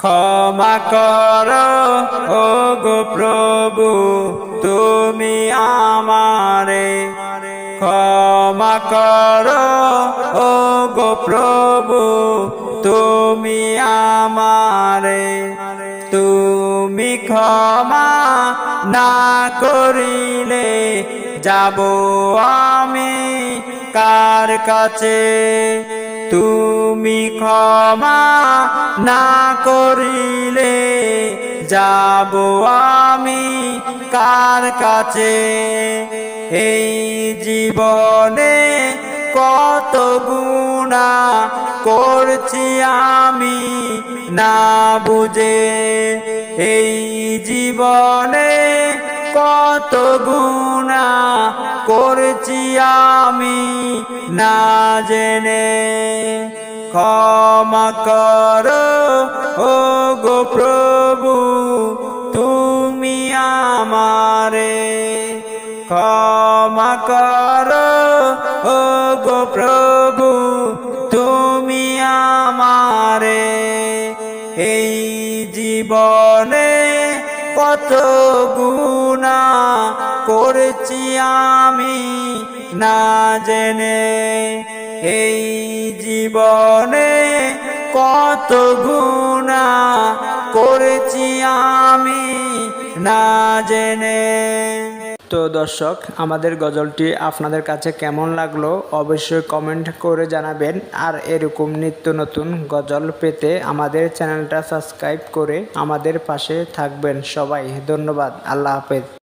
ক্ষমা কর ও গো প্রভু, তুমি আমারে। ক্ষমা কর ও গো প্রভু, তুমি আমারে। তুমি ক্ষমা না করিলে যাব আমি কার কাছে? তুমি ক্ষমা না করিলে যাব আমি কার কাছে? এই জীবনে কত গুণা করছি আমি না বুঝে? এই জীবনে কত গুণা করছি আমি না জেনে? ক্ষমা কর। ও গো প্রভু, তুমি আমারে ক্ষমা কর। ও গো প্রভু, তুমি আমারে এই জীবনে কত গুণা করেছি আমি না জেনে। এই জীবনে কত গুণা করেছি আমি না জেনে। তো দর্শক, আমাদের গজলটি আপনাদের কাছে কেমন লাগল অবশ্যই কমেন্ট করে জানাবেন। আর এরকম নিত্য নতুন গজল পেতে আমাদের চ্যানেলটা সাবস্ক্রাইব করে আমাদের পাশে থাকবেন সবাই। ধন্যবাদ। আল্লাহ হাফেজ।